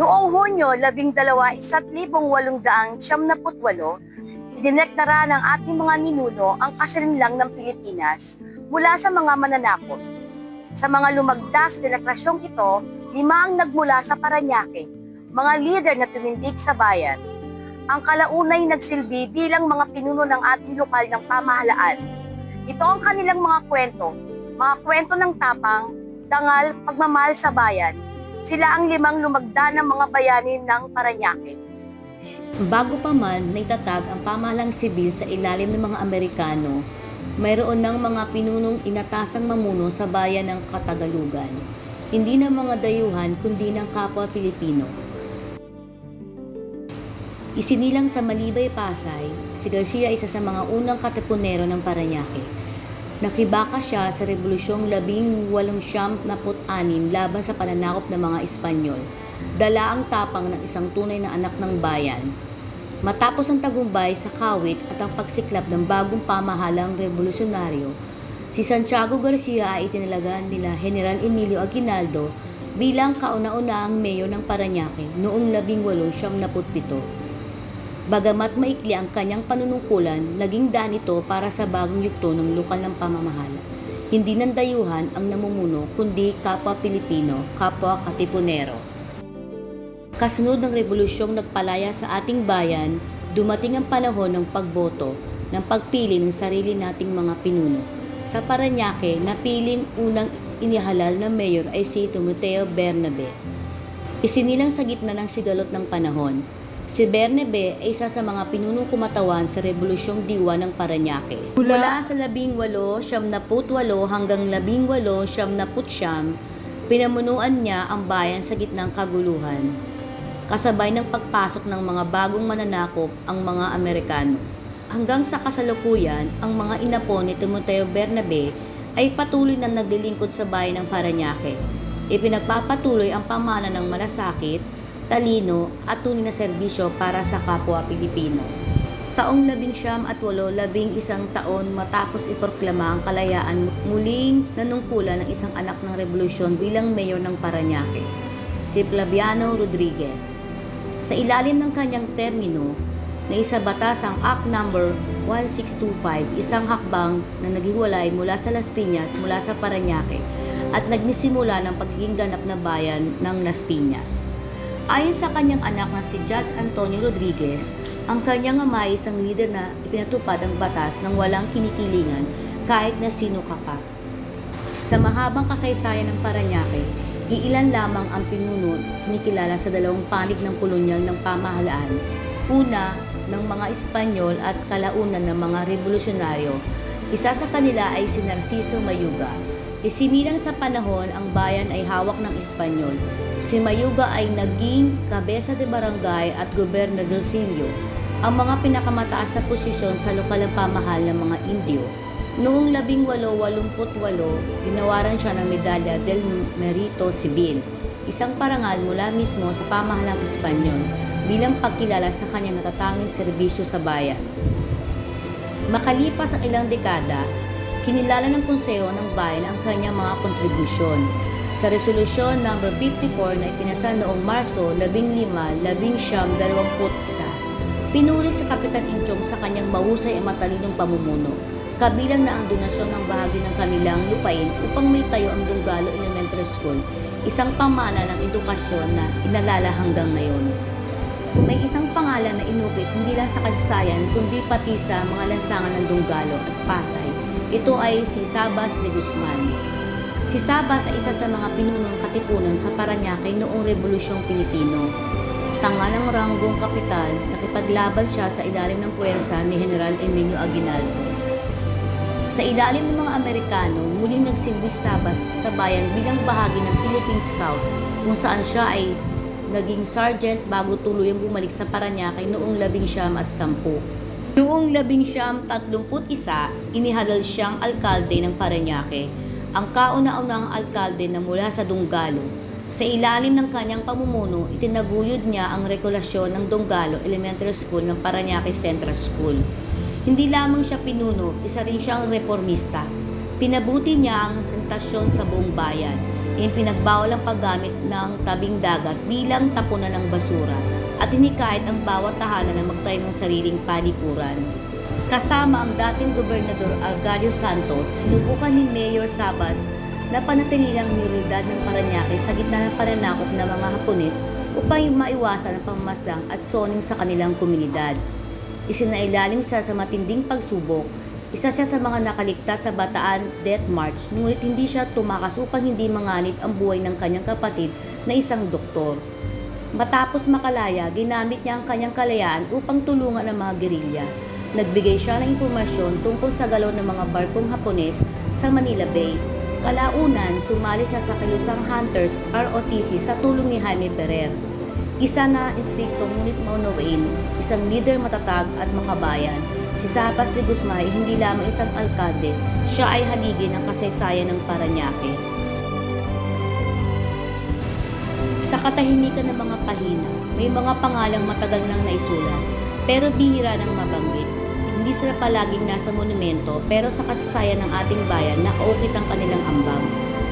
Noong Hunyo 12, 1878, idineklara ng ating mga ninuno ang kasalinlang ng Pilipinas mula sa mga mananakop. Sa mga lumagda sa deklaраsyong ito, lima ang nagmula sa Paranaque, mga leader na tumindig sa bayan. Ang kalaunay nagsilbi bilang mga pinuno ng ating lokal ng pamahalaan. Ito ang kanilang mga kwento, mga kwento ng tapang, dangal, pagmamahal sa bayan. Sila ang limang lumagda ng mga bayani ng Paranaque. Bago pa man naitatag ang pamahalang sibil sa ilalim ng mga Amerikano, mayroon ng mga pinunong inatasang mamuno sa bayan ng Katagalugan. Hindi ng mga dayuhan kundi ng kapwa Pilipino. Isinilang sa Malibay, Pasay, si Garcia isa sa mga unang katipunero ng Paranaque. Nakibaka siya sa Revolusyong 1876 laban sa pananakop ng mga Espanyol. Dala ang tapang ng isang tunay na anak ng bayan. Matapos ang tagumpay sa kawit at ang pagsiklap ng bagong pamahalang revolusyonaryo, si Santiago Garcia ay itinalaga nila General Emilio Aguinaldo bilang kauna-unahang mayor ng Paranaque noong 1877. Bagamat maikli ang kanyang panunungkulan, naging daan ito para sa bagong yugto ng lokal ng pamamahala. Hindi ng dayuhan ang namumuno kundi kapwa Pilipino, kapwa Katipunero. Kasunod ng revolusyong nagpalaya sa ating bayan, dumating ang panahon ng pagboto, ng pagpili ng sarili nating mga pinuno. Sa Paranaque, napiling unang inihalal na mayor ay si Timoteo Bernabe. Isinilang sa gitna ng sigalot ng panahon, si Bernabe ay isa sa mga pinunong kumatawan sa Revolusyong Diwa ng Paranaque. Mula sa 18, siyam na putwalo hanggang 18, siyam na putsyam, pinamunuan niya ang bayan sa gitnang kaguluhan kasabay ng pagpasok ng mga bagong mananakop ang mga Amerikano. Hanggang sa kasalukuyan, ang mga inapo ni Timoteo Bernabe ay patuloy na naglilingkod sa bayan ng Paranaque. Ipinagpapatuloy ang pamana ng malasakit, talino at tunay na serbisyo para sa kapwa Pilipino. Taong labing siyam at walo, labing isang taon matapos iproklama ang kalayaan, muling nanungkulan ng isang anak ng revolusyon bilang mayor ng Paranaque, si Flaviano Rodriguez. Sa ilalim ng kanyang termino, na isa batas ang Act Number 1625, isang hakbang na naghiwalay mula sa Las Piñas mula sa Paranaque at nagnisimula ng pagiging ganap na bayan ng Las Piñas. Ayon sa kanyang anak na si Judge Antonio Rodriguez, ang kanyang ama ay isang leader na ipinatupad ang batas ng walang kinikilingan kahit na sino ka pa. Sa mahabang kasaysayan ng Paranaque, iilan lamang ang pinuno kinikilala sa dalawang panig ng kolonyal ng pamahalaan. Una, ng mga Espanyol at kalaunan ng mga revolusyonaryo. Isa sa kanila ay si Narciso Mayuga. Isinilang sa panahon ang bayan ay hawak ng Espanyol. Si Mayuga ay naging kabesa de barangay at gobernadorcillo, ang mga pinakamataas na posisyon sa lokal ng pamahal ng mga Indio. Noong 1888, ginawaran siya ng Medalya del Merito Civil, isang parangal mula mismo sa pamahalang Espanyol bilang pagkilala sa kanyang natatanging serbisyo sa bayan. Makalipas ang ilang dekada, kinilala ng Konseho ng Bayan ang kanyang mga kontribusyon. Sa Resolusyon No. 54 na ipinasa noong Marso 15, 1921, pinuri sa Kapitan Inchong sa kanyang mahusay at matalinong pamumuno kabilang na ang donasyon ng bahagi ng kanilang lupain upang may tayo ang Dunggalo Elementary School, isang pamana ng edukasyon na inalala hanggang ngayon. Isang pangalan na inukit hindi lang sa kasaysayan kundi pati sa mga lansangan ng Dunggalo at Pasay. Ito ay si Sabas de Guzman. Si Sabas ay isa sa mga pinunong katipunan sa Paranaque noong Revolusyong Pilipino. Tanga ng ranggong kapital, nakipaglaban siya sa ilalim ng puwersa ni General Emilio Aguinaldo. Sa ilalim ng mga Amerikano, muling nagsilbi si Sabas sa bayan bilang bahagi ng Philippine Scout kung saan siya ay naging sergeant bago tuluyang bumalik sa Paranaque noong labing siyam at sampu. Noong labing siyam tatlumput isa, inihalal siyang alkalde ng Paranaque, ang kauna-unang alkalde na mula sa Dunggalo. Sa ilalim ng kanyang pamumuno, itinaguyod niya ang regulasyon ng Dunggalo Elementary School ng Paranaque Central School. Hindi lamang siya pinuno, isa rin siyang reformista. Pinabuti niya ang sentasyon sa buong bayan. Ipinagbawal ang paggamit ng tabing dagat bilang tapunan ng basura at hinikayat ang bawat tahanan na magtayo ng sariling palikuran. Kasama ang dating Gobernador Argario Santos, sinubukan ni Mayor Sabas na panatilihin ang unidad ng Paranaque sa gitna ng pananakop ng mga Hapones upang maiwasan ang pamamaslang at soning sa kanilang komunidad. Isinailalim siya sa matinding pagsubok. Isa siya sa mga nakaligtas sa Bataan Death March, ngunit hindi siya tumakas upang hindi manganib ang buhay ng kanyang kapatid na isang doktor. Matapos makalaya, ginamit niya ang kanyang kalayaan upang tulungan ang mga gerilya. Nagbigay siya ng impormasyon tungkol sa galaw ng mga barkong Hapones sa Manila Bay. Kalaunan, sumali siya sa Kilusang Hunters ROTC sa tulong ni Jaime Ferrer. Isa na instrikto ngunit maunawain, isang leader matatag at makabayan. Si Sabas de Guzman ay hindi lamang isang alkalde, siya ay haligi ng kasaysayan ng Paranaque. Sa katahimikan ng mga pahina, may mga pangalang matagal nang naisulat, pero bihira nang mabanggit. Hindi sila palaging nasa monumento, pero sa kasaysayan ng ating bayan, nakaukit ang kanilang ambag.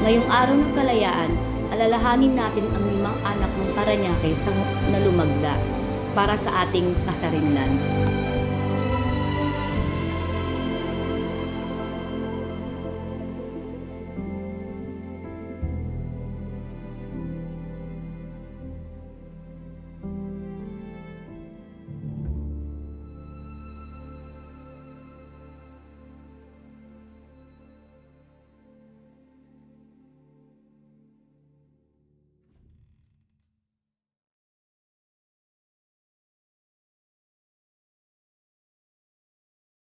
Ngayong araw ng kalayaan, alalahanin natin ang limang anak ng Paranaque sa nalumagda para sa ating kasarinlan.